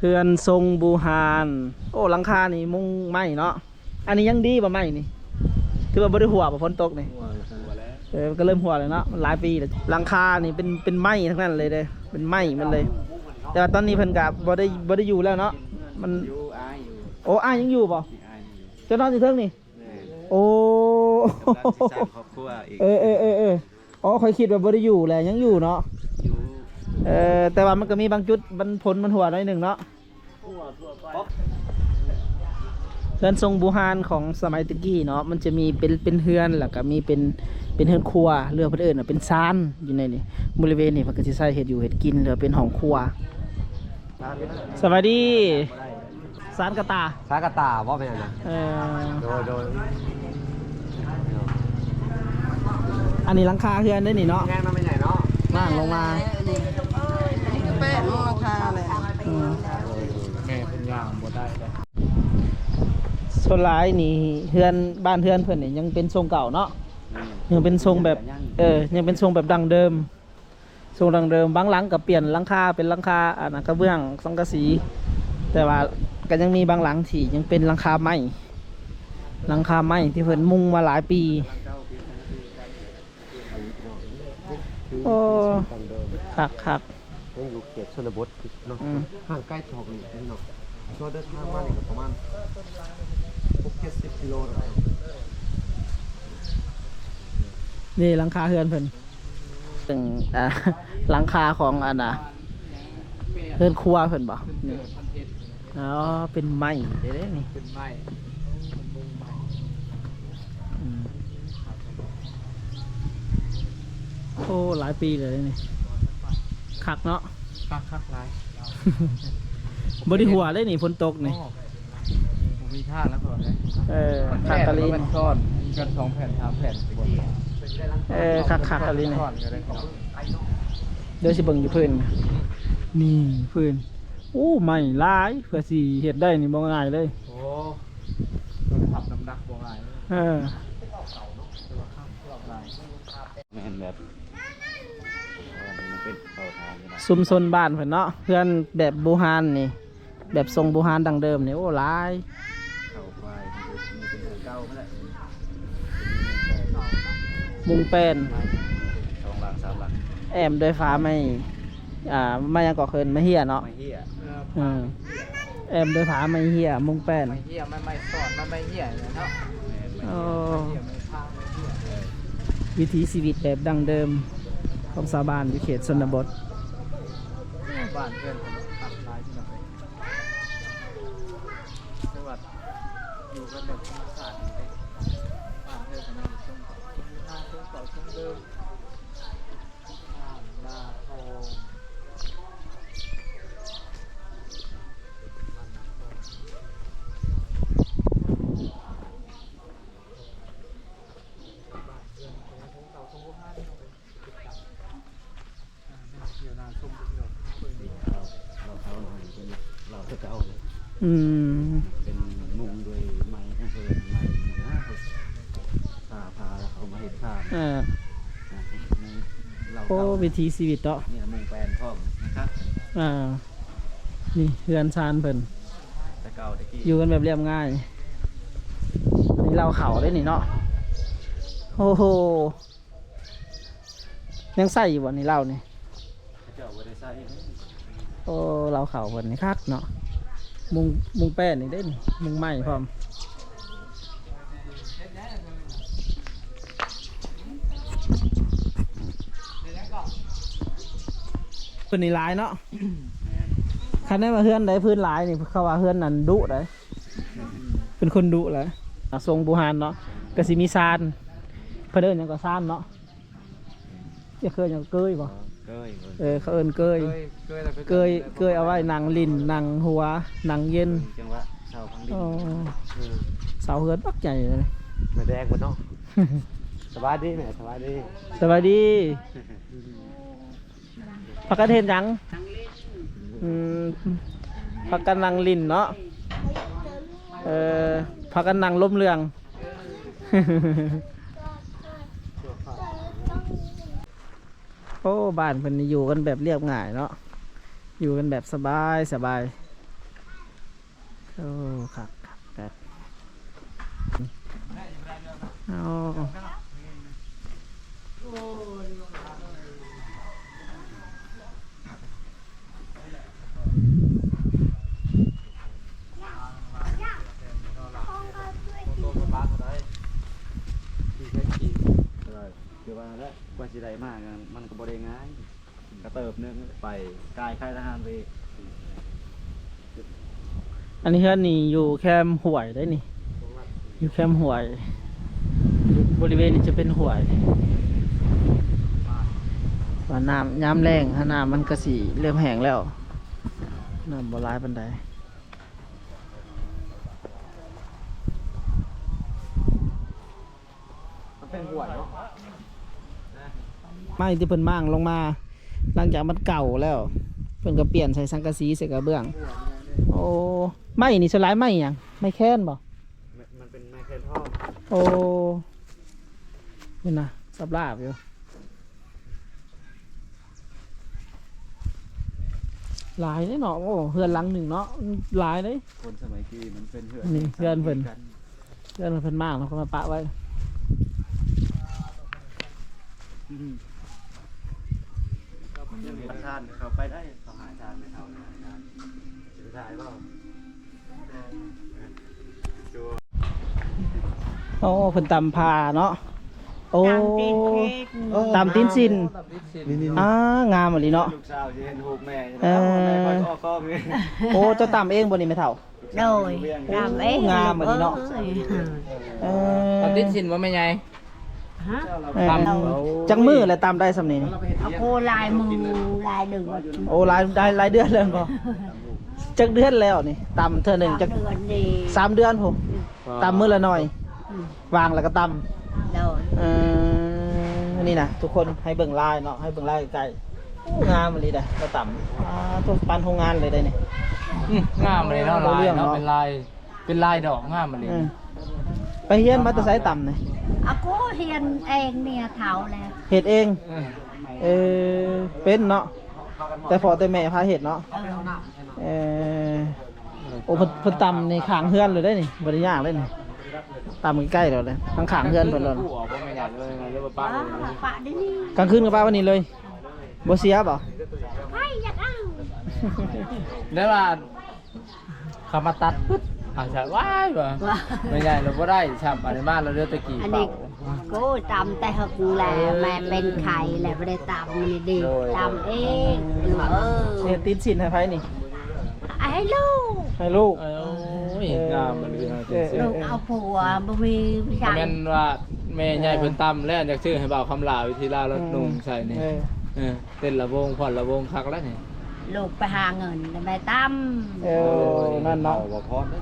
เฮือนทรงบูฮาน โอ้หลังคานี่มุงไม้เนาะอันนี้ยังดีบ่ไม้นี่ถือว่าบ่ได้หัวบ่ฝนตกนี่เออมันก็เริ่มหัวเลยเนาะมันหลายปีแล้วหลังคานี่เป็นเป็นไม้ทั้งนั้นเลยเด้อเป็นไม้มันเลย แต่ว่าตอนนี้เพิ่นก็บ่ได้บ่ได้อยู่แล้วเนาะมันอยู่อายอยู่โอ้อ้ายยังอยู่บ่มีอายอยู่เจ้านอนอยู่เทิงนี่แม่โอ้กำลังสิสร้างครอบครัวอีก เออเออเออเอออ๋อคอยคิดว่าบ่ได้อยู่แหละยังอยู่เนาะอยู่ เออแต่ว่ามันก็มีบางจุดมันผลมันหัวหน่อยหนึ่งเนาะเฮือนทรงบูฮานของสมัยตะกี้เนาะมันจะมีเป็นเป็นเฮือนแล้วก็มีเป็นเป็นเฮือนครัวเรือเพื่นเอนน่ะเป็นซานอยู่ในนี่บริเวณนี่มันก็จะใช้เห็ดอยู่เห็ดกินหรือเป็นห้องครัวสวัสดีซานกระตาสากะตาว่าเป็นยังไงเออโดยโดยอันนี้หลังคาเฮือนได้นี่เนาะงานมันเป็นไงเนาะนั่งลงมาอั นนี้ก็แป้งราคาเลยอืมแม่เป็นย่างบ่ได้เลยส่วนหลายนี่เฮือนบ้านเฮือนเพิ่นนี่ยังเป็นทรงเก่าเนาะยังเป็นทรงแบบเออยังเป็นทรงแบบดังเดิม ทรงดังเดิมบางหลังก็เปลี่ยนหลังคาเป็นหลังคาอ่านะกระเบื้องสังกะสี แต่ว่าก็ยังมีบางหลังที่ยังเป็นหลังคาไม้หลังคาไม้ที่เพิ่นมุงมาหลายปีโอ้คักคัก ยังอยู่เขตชนบทเนาะอืม ห่างใกล้ทอกนี่เนาะช่วเดินทางมาเนี่ยก็ประมาณหกเจ็ดสิบกิโลนะนี่หลังคาเฮือนเพิ่นซึ่งอ่า หลังคาของอันน่ะเฮือนครัวเพิ่นบ่นี่อ๋อ เป็นไม้เด้ๆนี่ เป็นไม้อืมโอ้ หลายปีเลยนี่ คักเนาะคักคักหลายบไดิหัวเลยนี่ฝนตกนี่ผมมีท่าแล้วก่อนเลยเออคักกะลินมันซ่อนมีกันสองแผ่นสามแผ่นบนเออคักคักกะลินนี่ซ่อนก็ได้ของเดี๋ยวสิเบิ่งอยู่พื้นนี่พื้นโอ้ไม่หลายเพื่อสิเฮ็ดได้นี่บ่ง่ายเลยโอ้โดนทับน้ำหนักบ่ง่ายเลยเออ แม่นแบบมันเป็นเข้าทางนะ ซุมซนบ้านเพิ่นเนาะเพื่อนแบบบูฮานนี่ แบบทรงบูฮานดังเดิมนี่โอ้หลายเข้าไปมันเป็นเรื่องเก่าไม่ได้มุงแป้นสองหลังสามหลังแอมด้วยฟ้าไม่อ่าไม่ยังก่อเคินไม่เฮียเนาะไม่เหี้ยอืมแอมด้วยฟ้าไม่เฮียมุงแป้นไม่เหี้ยไม่ไม่สอนไม่ไม่เหี้ยเนาะโอ้เหี้ยไม่พาไม่เหี้ยวิถีชีวิตแบบดังเดิมของชาวบ้านอยู่เขตชนบท บ้า อืมเป็นมุงด้วยไม้ทั้งเพินไม้นะพาพาเขามาเห็นภาพเออในเราโอ้เก่าวิถีชีวิตเนาะ เนี่ยมุงแปลนพ่อมนะครับอ่า นี่เฮือนชานเพิ่น แต่เก่าตะกี้อยู่กันแบบเรียบง่ายอันนี้เราเขาได้นี่เนาะ โอ้โห ยังใส่อยู่วันนี้เรานี่เจ้าบ่ได้ใส่โอ้เราเขาวันนี้คักเนาะ มุงมุงแป้นนี่ได้นมุงไม้พร้อมพื้นนี่ลายเนาะคันได้มาเฮือนได้พื้นหลายนี่เขาว่าเฮือนนั่นดุได้เป็นคนดุเลยทรงบูฮานเนาะก็สิมีซานเพิ่นเอิ้นยังก็ซานเนาะจะเคยยังเกยบ่ เกยเออเขาเอิ้นเกยเกยเกยแล้วเกยเกยเอาไว้นางลินนางหัวหนังเย็นจังหวะเสาพังดินอ๋อเสาเฮือนปักใหญ่เลยมาแดงหมดเนาะสบายดีแม่สบายดีสวัสดีพักกันเห็นหยังอืมพักกันนางลินเนาะเออพักกันนางล้มเรือง โอ้บ้านเพิ่นนี่อยู่กันแบบเรียบง่ายเนาะอยู่กันแบบสบายสบายโอ้ครับครับครับเอาตัวคนบ้านเขาได้ที่แค่ขี่อะไรคือว่าแล้วกว่า สิได้มากกันมันก็บ่ได้ง่ายกระเติบหนึงไปกายค่ายทหารไปอันนี้เฮือนนี่อยู่แคมป์ห่วยได้นี่ อยู่แคมป์ห่วยอยู่บริเวณนี้จะเป็นห่วยว่าน้ำย้ำแรงถ้าน้ำมันก็สีเริ่มแห้งแล้วน้ำบ่ร้ายปันใดมันเป็นห่วยเนาะ ไม้ที่เพิ่นมั่างลงมา หลังจากมันเก่าแล้ว เพิ่นก็เปลี่ยนใส่สังกะสีใส่กระเบื้อง โอ้ไม้นี่สลายไม้หยังไม้แค้นบ่มันเป็นไมเคิลท่อโอ้นี่นะสับลาบอยู่หลายเลยเนาะโอ้เฮือนหลังหนึ่งเนาะหลายเลยคนสมัยกี้มันเป็นเหือนี่เพื่อนเพิ่นเฮือนมันเพิ่นมากเนาะเขามาปะไว้ อืมมันยังประชาติเขาไปได้เขาหาชาติไม่เอานะชาติจะได้เปล่าจัวโอ้เพิ่นตำพาเนาะโอ้ตำตีนสินนี่นี่อ่างามอะลีเนาะลูกสาวจะเห็นหูแม่เออโอ้เจ้าตำเองบ่นี่ไม่เท่าโดยตามเองงามอะนี่เนาะตอนติดสินว่าไม่ไง ฮะเออตำจังมือแหละตำได้สำเนียงเอาโคลายมือลายเดือนโอ้หลายได้หลายเดือนแล้วบ่จักเดือนแล้วนี่ตำเทื่อหนึ่งจักเดือนดีสามเดือนผมตำมือละหน่อยอืมวางแล้วก็ตโดยำเออนี่นะทุกคนให้เบิ่งลายเนาะให้เบิ่งลายใกล้ๆโอ้งามมันดีนะเราตำอ่าตัวปันโรงงานเลยได้นี่อืมงามเลยเนาะโอ้ลายเรื่องเนาะเนาะเป็นลายเป็นลายดอกงามเลยเออ ไปเฮียนมาแตะไซตำนี่เอาโคเฮียนเองเนี่ยเท่าแล้วเห็ดเองเออเออเป็นเนาะแต่พอแต่แม่พาเห็ดเนาะเออเออโอ้เพิ่นเพิ่นตำในขางเฮือนเลยได้นี่บริยากเลยนี่ตำใกล้ๆเราเลยทั้งขางเฮือนเพิ่นเลยผู้ออกบ่ไม่ใหญ่เลยไงเรียกว่าป้าป้าเลยป้าดินี่กลางคืนกับป้าวันนี้เลยบ่เสียบ่ไปอยากเอา ได้ว่าเขามาตัดปึ๊บ อาจจะว้ายบ่ว่าไม่ใหญ่เราบ่ได้ชับอันนี้มาเราเลือดตะกี้อันเป่า นี้กูตำแต่หกแหละแม่เป็นไข่แหละไม่ได้ตำมันดีตำเองเออเนี่ยติดสินให้ไผนี่ไอ้ลูกให้ลูกเอ้ยงามมันเลยนะเออเอลูอกเออเอาผัวบ่มีผู้ชายแม่นว่าแม่ใหญ่เพิ่นตำแล้วอยากชื่อให้บ่าวคำลาววิธีลาวแล้วนุ่งใส่นี่เออเออเต้นระวงผ่อนระวงคักแล้วนี่ ลูกไปหาเงินแต่แม่ตั้มเออนั่นเนาะ บ่พอดเด้อ